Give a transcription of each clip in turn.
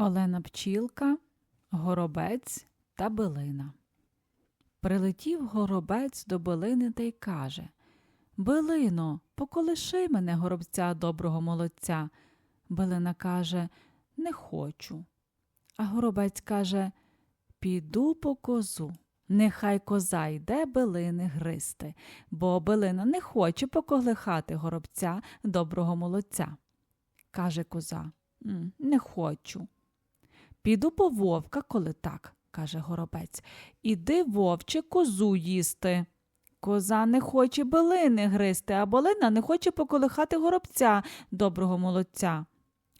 Олена Пчілка, Горобець та Билина. Прилетів горобець до билини та й каже Билино, поколиши мене, горобця доброго молодця. Билина каже Не хочу. А горобець каже Піду по козу. Нехай коза йде билини гристи, бо билина не хоче поколихати горобця доброго молодця. Каже коза Не хочу. Піду по вовка, коли так, каже горобець. Іди, вовче, козу їсти. Коза не хоче билини гристи, а билина не хоче поколихати горобця, доброго молодця.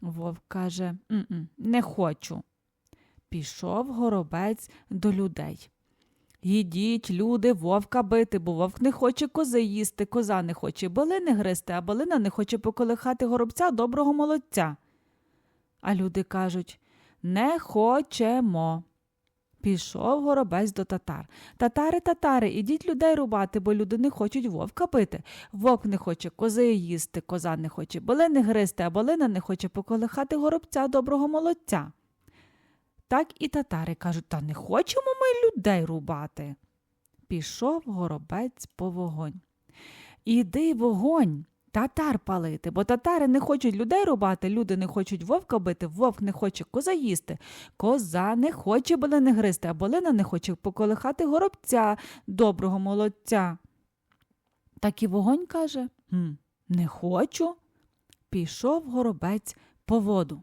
Вовк каже «М-м, не хочу. Пішов горобець до людей. Їдіть, люди, вовка бити, бо вовк не хоче кози їсти, коза не хоче билини гристи, а билина не хоче поколихати горобця доброго молодця. А люди кажуть не хочемо. Пішов горобець до татар. Татари, татари, ідіть людей рубати, бо люди не хочуть вовка бити. Вовк не хоче кози їсти, коза не хоче билини гристи, а билина не хоче поколихати горобця доброго молодця. Так і татари кажуть, та не хочемо ми людей рубати. Пішов горобець по вогонь. Іди вогонь, татар палити, бо татари не хочуть людей рубати, люди не хочуть вовка бити, вовк не хоче коза їсти, коза не хоче болини гризти, а болина не хоче поколихати горобця, доброго молодця. Так і вогонь каже «Хм, не хочу. Пішов горобець по воду.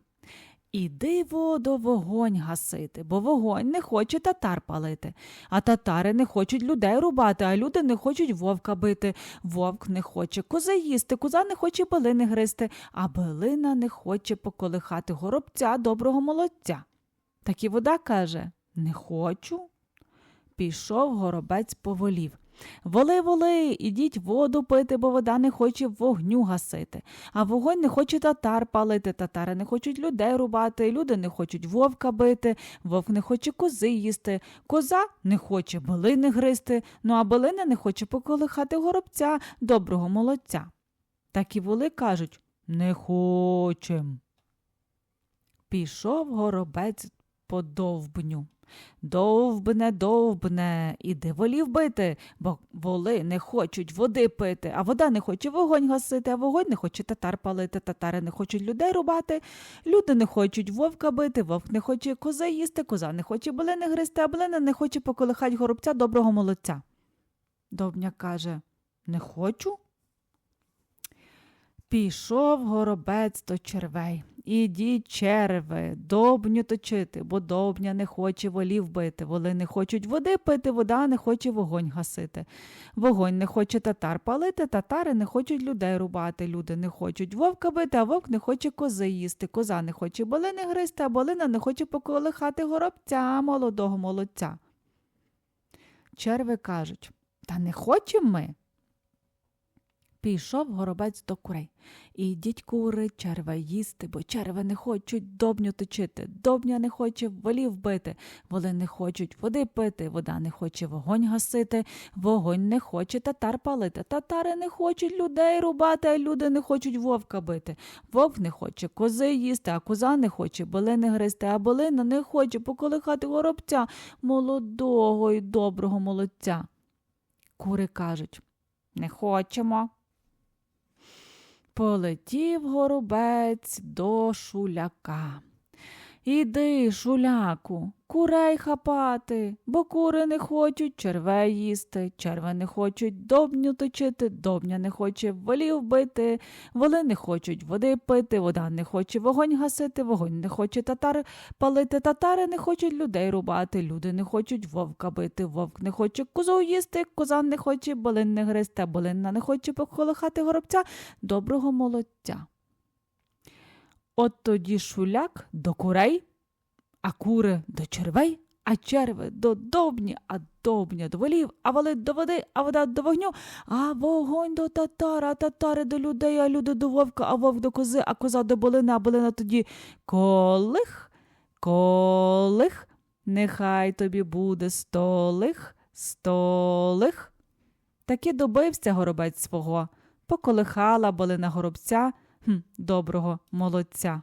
Іди, водо, вогонь гасити, бо вогонь не хоче татар палити, а татари не хочуть людей рубати, а люди не хочуть вовка бити. Вовк не хоче кози їсти, коза не хоче билини гристи, а билина не хоче поколихати горобця доброго молодця. Так і вода каже Не хочу. Пішов горобець поволів. Воли, воли, ідіть воду пити, бо вода не хоче вогню гасити. А вогонь не хоче татар палити, татари не хочуть людей рубати, люди не хочуть вовка бити, вовк не хоче кози їсти, коза не хоче билини гристи, ну а билина не хоче поколихати горобця, доброго молодця. Так і воли кажуть не хочем. Пішов горобець по довбню. Довбне, довбне, іди волів бити, бо воли не хочуть води пити, а вода не хоче вогонь гасити, а вогонь не хоче татар палити, татари не хочуть людей рубати, люди не хочуть вовка бити, вовк не хоче кози їсти, коза не хоче билини гристи, а билина не хоче поколихать горобця доброго молодця. Довбня каже Не хочу. Пішов горобець до червей. Ідіть, черви, добню точити, бо добня не хоче волів бити, воли не хочуть води пити, вода не хоче вогонь гасити. Вогонь не хоче татар палити, татари не хочуть людей рубати, люди не хочуть вовка бити, а вовк не хоче кози їсти, коза не хоче болини гристи, а болина не хоче поколихати горобця молодого молодця. Черви кажуть, та не хочемо ми. Пішов горобець до курей. Ідіть, кури, черва їсти, бо черви не хочуть добню точити, добня не хоче волів бити, воли не хочуть води пити, вода не хоче вогонь гасити, вогонь не хоче татар палити, татари не хочуть людей рубати, а люди не хочуть вовка бити. Вовк не хоче кози їсти, а коза не хоче билини гристи, а билина не хоче поколихати горобця, молодого і доброго молодця. Кури кажуть не хочемо. Полетів горобець до шуляка. Іди, шуляку, курей хапати, бо кури не хочуть червей їсти, черви не хочуть добню точити, добня не хоче волів бити, воли не хочуть води пити, вода не хоче вогонь гасити, вогонь не хоче татар палити, татари не хочуть людей рубати, люди не хочуть вовка бити, вовк не хоче козу їсти, коза не хоче болин не гристи, болинна не хоче поколихати горобця, доброго молодця. От тоді шуляк до курей, а кури до червей, а черви до добні, а добня до волів, а воли до води, а вода до вогню, а вогонь до татара, а татари до людей, а люди до вовка, а вовк до кози, а коза до болини, а болина тоді колих, колих, нехай тобі буде столих, столих. Таки добився горобець свого, поколихала болина горобця, хм, доброго молодця.